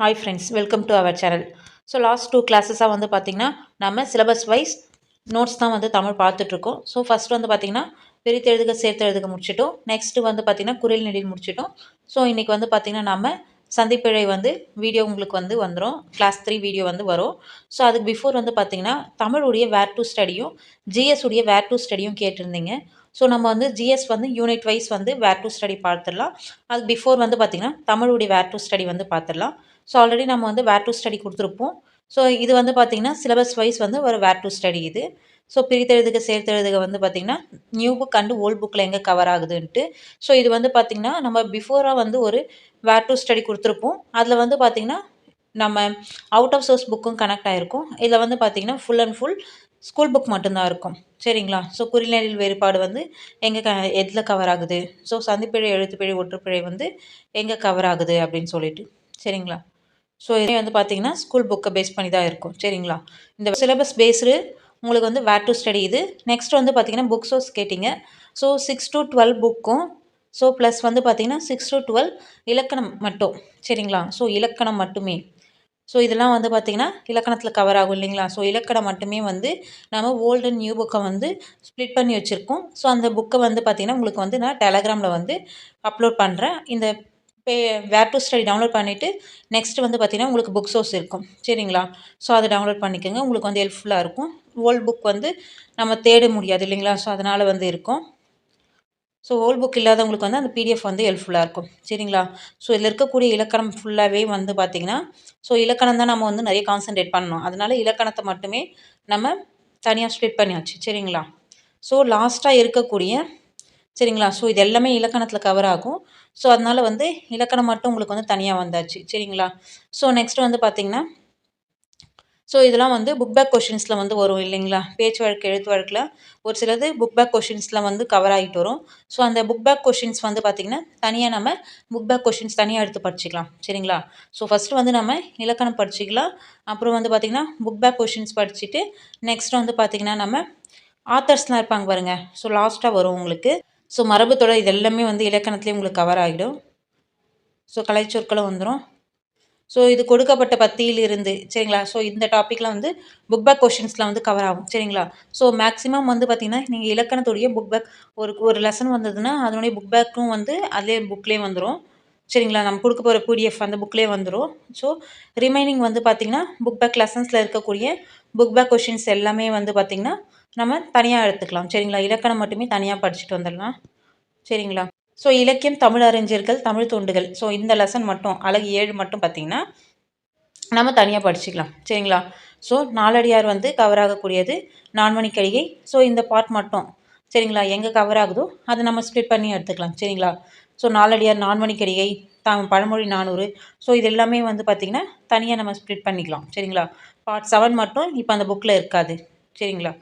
Hi friends welcome to our channel so last two கிளாஸஸாக வந்து பார்த்திங்கன்னா நம்ம சிலபஸ் வைஸ் நோட்ஸ் தான் வந்து தமிழ் பார்த்துட்ருக்கோம். ஸோ ஃபஸ்ட் வந்து பார்த்திங்கன்னா பிரித்து சேர்த்தெழுதுக சேர்த்து முடிச்சிட்டோம். நெக்ஸ்ட்டு வந்து பார்த்திங்கன்னா குரல் நெடில் முடிச்சிட்டோம். ஸோ இன்றைக்கி வந்து பார்த்திங்கன்னா நம்ம சந்திப்பிழை வந்து வீடியோ உங்களுக்கு வந்து வந்துடும் கிளாஸ் த்ரீ வீடியோ வந்து வரும். ஸோ அதுக்கு பிஃபோர் வந்து பார்த்திங்கன்னா தமிழுடைய வேர் டு ஸ்டடியும் ஜிஎஸ் உடைய வேர் டு ஸ்டடியும் கேட்டிருந்தீங்க. ஸோ நம்ம வந்து ஜிஎஸ் வந்து யூனிட் வைஸ் வந்து வேர் டு ஸ்டடி பார்த்துடலாம். அதுக்கு பிஃபோர் வந்து பார்த்திங்கன்னா தமிழுடைய வேர் டு ஸ்டடி வந்து பார்த்துடலாம். ஸோ ஆல்ரெடி நம்ம வந்து வேர் டு ஸ்டடி கொடுத்துருப்போம். ஸோ இது வந்து பார்த்திங்கன்னா சிலபஸ் வைஸ் வந்து ஒரு வேர் டு ஸ்டடி இது. ஸோ பிரித்தெழுதுக சேர்த்தெழுதுக வந்து பார்த்திங்கன்னா நியூ புக் அண்டு ஓல்டு புக்கில் எங்கே கவர் ஆகுதுன்ட்டு. ஸோ இது வந்து பார்த்திங்கன்னா நம்ம பிஃபோராக வந்து ஒரு வேர் டு ஸ்டடி கொடுத்துருப்போம். அதில் வந்து பார்த்திங்கன்னா நம்ம அவுட் ஆஃப் சோர்ஸ் புக்கும் கனெக்ட் ஆகிருக்கும் இதில் வந்து பார்த்திங்கன்னா full and full school book மட்டும்தான் இருக்கும். சரிங்களா? ஸோ குறிநெழில் வேறுபாடு வந்து எங்கே க எதில் கவர் ஆகுது? ஸோ சந்திப்பிழை எழுத்துப்பிழை ஒற்றுப்பிழை வந்து எங்கே கவர் ஆகுது அப்படின்னு சொல்லிட்டு. சரிங்களா? ஸோ இதே வந்து பார்த்தீங்கன்னா ஸ்கூல் புக்கை பேஸ் பண்ணி தான் இருக்கும். சரிங்களா? இந்த சிலபஸ் பேஸ்டு உங்களுக்கு வந்து வேர் டு ஸ்டடி இது. நெக்ஸ்ட் வந்து பார்த்தீங்கன்னா புக் சோர்ஸ் கேட்டிங்க ஸோ சிக்ஸ் டு டுவெல் புக்கும் ஸோ ப்ளஸ் வந்து பார்த்தீங்கன்னா சிக்ஸ் டு டுவெல் இலக்கணம் மட்டும். சரிங்களா? ஸோ இலக்கணம் மட்டுமே. ஸோ இதெல்லாம் வந்து பார்த்திங்கன்னா இலக்கணத்தில் கவர் ஆகும் இல்லைங்களா? ஸோ இலக்கணம் மட்டுமே வந்து நம்ம ஓல்டு அண்ட் நியூ புக்கை வந்து ஸ்ப்ளிட் பண்ணி வச்சுருக்கோம். ஸோ அந்த புக்கை வந்து பார்த்திங்கன்னா உங்களுக்கு வந்து நான் டெலகிராமில் வந்து அப்லோட் பண்ணுறேன் இந்த பே வேர் டு ஸ்டடி டவுன்லோட் பண்ணிவிட்டு நெக்ஸ்ட் வந்து பார்த்திங்கன்னா உங்களுக்கு புக் சோர்ஸ் இருக்கும். சரிங்களா? ஸோ அதை டவுன்லோட் பண்ணிக்கோங்க. உங்களுக்கு வந்து ஹெல்ப்ஃபுல்லாக இருக்கும். ஓல்ட் புக் வந்து நம்ம தேட முடியாது இல்லைங்களா? ஸோ அதனால் வந்து இருக்கும். ஸோ ஓல்ட் புக் இல்லாதவங்களுக்கு வந்து அந்த பிடிஎஃப் வந்து ஹெல்ப்ஃபுல்லாக இருக்கும். சரிங்களா? ஸோ இதில் இருக்கக்கூடிய இலக்கணம் ஃபுல்லாகவே வந்து பார்த்திங்கன்னா ஸோ இலக்கணம் தான் நம்ம வந்து நிறைய கான்சன்ட்ரேட் பண்ணணும். அதனால் இலக்கணத்தை மட்டுமே நம்ம தனியாக ஸ்ப்ளிட் பண்ணியாச்சு. சரிங்களா? ஸோ லாஸ்ட்டாக இருக்கக்கூடிய சரிங்களா? ஸோ இது எல்லாமே இலக்கணத்தில் கவர் ஆகும். ஸோ அதனால் வந்து இலக்கணம் மட்டும் உங்களுக்கு வந்து தனியாக வந்தாச்சு. சரிங்களா? ஸோ நெக்ஸ்ட் வந்து பார்த்திங்கன்னா ஸோ இதெல்லாம் வந்து புக் பேக் கொஷின்ஸில் வந்து வரும் இல்லைங்களா? பேச்சு வழக்கு எழுத்து வழக்கில் ஒரு சிலது புக் பேக் கொஷின்ஸில் வந்து கவர் ஆகிட்டு வரும். ஸோ அந்த புக் பேக் கொஷின்ஸ் வந்து பார்த்திங்கன்னா தனியாக நம்ம புக் பேக் கொஷின்ஸ் தனியாக எடுத்து படிச்சுக்கலாம். சரிங்களா? ஸோ ஃபஸ்ட்டு வந்து நம்ம இலக்கணம் படிச்சுக்கலாம். அப்புறம் வந்து பார்த்திங்கன்னா புக் பேக் கொஷின்ஸ் படிச்சுட்டு நெக்ஸ்ட் வந்து பார்த்திங்கன்னா நம்ம ஆத்தர்ஸ்லாம் இருப்பாங்க பாருங்கள் ஸோ லாஸ்ட்டாக வரும் உங்களுக்கு. ஸோ மரபுத்தோட இது எல்லாமே வந்து இலக்கணத்துலேயே உங்களுக்கு கவர் ஆகிடும். ஸோ கலைச்சொற்களும் வந்துடும் ஸோ இது கொடுக்கப்பட்ட பத்தியில் இருந்து சரிங்களா? ஸோ இந்த டாப்பிக்கில் வந்து புக் பேக் கொஷின்ஸ்லாம் வந்து கவர் ஆகும் சரிங்களா? ஸோ மேக்ஸிமம் வந்து பார்த்திங்கன்னா நீங்கள் இலக்கணத்துடைய புக் பேக் ஒரு ஒரு லெசன் வந்ததுன்னா அதனுடைய புக் பேக்கும் வந்து அதிலே புக்லேயே வந்துடும் சரிங்களா? நம்ம கொடுக்க போகிற பிடிஎஃப் அந்த புக்லேயே வந்துடும் ஸோ ரிமைனிங் வந்து பார்த்திங்கன்னா புக் பேக் லெசன்ஸில் இருக்கக்கூடிய புக் பேக் கொஷின்ஸ் எல்லாமே வந்து பார்த்திங்கன்னா நம்ம தனியாக எடுத்துக்கலாம். சரிங்களா? இலக்கணம் மட்டுமே தனியாக படிச்சுட்டு வந்துடலாம். சரிங்களா? ஸோ இலக்கியம் தமிழ் அறிஞர்கள் தமிழ் தொண்டுகள் ஸோ இந்த லெசன் மட்டும் அழகு ஏழு மட்டும் பார்த்திங்கன்னா நம்ம தனியாக படிச்சுக்கலாம். சரிங்களா? ஸோ நாலடியார் வந்து கவர் ஆகக்கூடியது நான்மணி கடிகை. ஸோ இந்த பார்ட் மட்டும் சரிங்களா? எங்கே கவர் ஆகுதோ அதை நம்ம ஸ்ப்ளிட் பண்ணி எடுத்துக்கலாம். சரிங்களா? ஸோ நாலடியார் நான்மணி கடிகை த பழமொழி நானூறு. ஸோ இது எல்லாமே வந்து பார்த்திங்கன்னா தனியாக நம்ம ஸ்ப்ளிட் பண்ணிக்கலாம். சரிங்களா? பார்ட் செவன் மட்டும் இப்போ அந்த புக்கில் இருக்காது. சரிங்களா?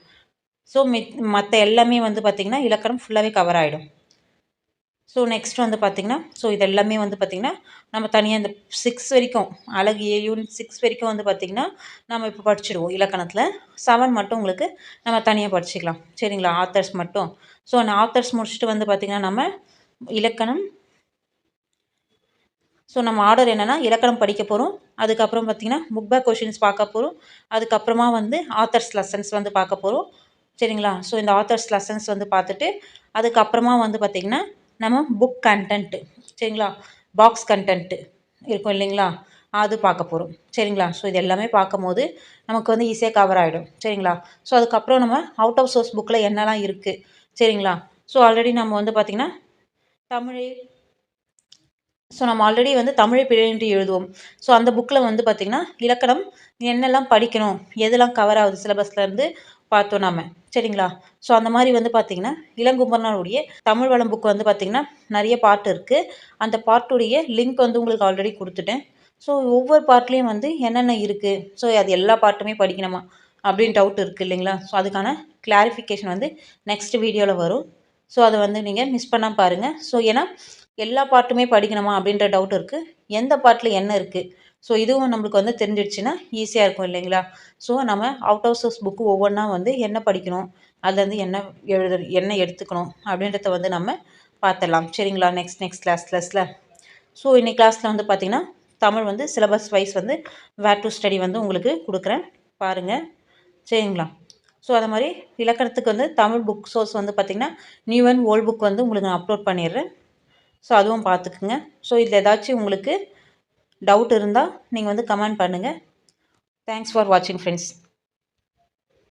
ஸோ மித் மற்ற எல்லாமே வந்து பார்த்திங்கன்னா இலக்கணம் ஃபுல்லாகவே கவர் ஆகிடும் ஸோ நெக்ஸ்ட் வந்து பார்த்திங்கன்னா ஸோ இது எல்லாமே வந்து பார்த்திங்கன்னா நம்ம தனியாக இந்த சிக்ஸ் வரைக்கும் அழகு ஏ யூனிட் சிக்ஸ் வரைக்கும் வந்து பார்த்திங்கன்னா நம்ம இப்போ படிச்சிடுவோம் இலக்கணத்தில். செவன் மட்டும் உங்களுக்கு நம்ம தனியாக படிச்சுக்கலாம். சரிங்களா? ஆத்தர்ஸ் மட்டும். ஸோ அந்த ஆத்தர்ஸ் முடிச்சுட்டு வந்து பார்த்திங்கன்னா நம்ம இலக்கணம் ஸோ நம்ம ஆர்டர் என்னென்னா இலக்கணம் படிக்க போகிறோம் அதுக்கப்புறம் பார்த்திங்கன்னா புக் பேக் கொஷின்ஸ் பார்க்க போகிறோம் அதுக்கப்புறமா வந்து ஆத்தர்ஸ் லெசன்ஸ் வந்து பார்க்க போகிறோம் சரிங்களா? ஸோ இந்த ஆத்தர்ஸ் லெசன்ஸ் வந்து பார்த்துட்டு அதுக்கப்புறமா வந்து பார்த்திங்கன்னா நம்ம புக் கண்டென்ட்டு சரிங்களா? பாக்ஸ் கண்டென்ட்டு இருக்கும் இல்லைங்களா? அது பார்க்க போகிறோம் சரிங்களா? ஸோ இது எல்லாமே பார்க்கும் போது நமக்கு வந்து ஈஸியாக கவர் ஆகிடும் சரிங்களா? ஸோ அதுக்கப்புறம் நம்ம அவுட் ஆஃப் சோர்ஸ் புக்கில் என்னெல்லாம் இருக்குது சரிங்களா? ஸோ ஆல்ரெடி நம்ம வந்து பார்த்திங்கன்னா தமிழை ஸோ நம்ம ஆல்ரெடி வந்து தமிழை பிழையின்றி எழுதுவோம். ஸோ அந்த புக்கில் வந்து பார்த்திங்கன்னா இலக்கணம் என்னெல்லாம் படிக்கணும் எதெல்லாம் கவர் ஆகுது சிலபஸ்லேருந்து பார்த்தோம் நாம. சரிங்களா? ஸோ அந்த மாதிரி வந்து பார்த்திங்கன்னா இளங்குமரனாருடைய தமிழ் வளம் புக் வந்து பார்த்திங்கன்னா நிறைய பாட்டு இருக்குது அந்த பாட்டுடைய லிங்க் வந்து உங்களுக்கு ஆல்ரெடி கொடுத்துட்டேன். ஸோ ஒவ்வொரு பாட்லேயும் வந்து என்னென்ன இருக்குது ஸோ அது எல்லா பாட்டுமே படிக்கணுமா? அப்படின்னு டவுட் இருக்குது இல்லைங்களா? ஸோ அதுக்கான கிளாரிஃபிகேஷன் வந்து நெக்ஸ்ட் வீடியோவில் வரும். ஸோ அதை வந்து நீங்கள் மிஸ் பண்ணால் பாருங்கள் ஸோ ஏன்னா எல்லா பாட்டுமே படிக்கணுமா அப்படின்ற டவுட் இருக்குது எந்த பாட்டில் என்ன இருக்குது ஸோ இதுவும் நம்மளுக்கு வந்து தெரிஞ்சிடுச்சுன்னா ஈஸியாக இருக்கும் இல்லைங்களா? ஸோ நம்ம அவுட் ஆஃப் சோர்ஸ் புக்கு ஒவ்வொன்றா வந்து என்ன படிக்கணும்? அதுலேருந்து என்ன எழுத என்ன எடுத்துக்கணும்? அப்படின்றத வந்து நம்ம பார்த்துடலாம். சரிங்களா? நெக்ஸ்ட் நெக்ஸ்ட் கிளாஸ் கிளாஸில் ஸோ இன்னைக்கு கிளாஸில் வந்து பார்த்திங்கன்னா தமிழ் வந்து சிலபஸ் வைஸ் வந்து வேர் டு ஸ்டடி வந்து உங்களுக்கு கொடுக்குறேன். பாருங்கள் சரிங்களா? ஸோ அது மாதிரி இலக்கணத்துக்கு வந்து தமிழ் புக் சோர்ஸ் வந்து பார்த்திங்கன்னா நியூ அண்ட் ஓல்ட் புக் வந்து உங்களுக்கு நான் அப்லோட் பண்ணிடுறேன். ஸோ அதுவும் பார்த்துக்குங்க ஸோ இதில் ஏதாச்சும் உங்களுக்கு டவுட் இருந்தால் நீங்கள் வந்து கமெண்ட் பண்ணுங்கள் தேங்க்ஸ் ஃபார் வாட்சிங் ஃப்ரெண்ட்ஸ்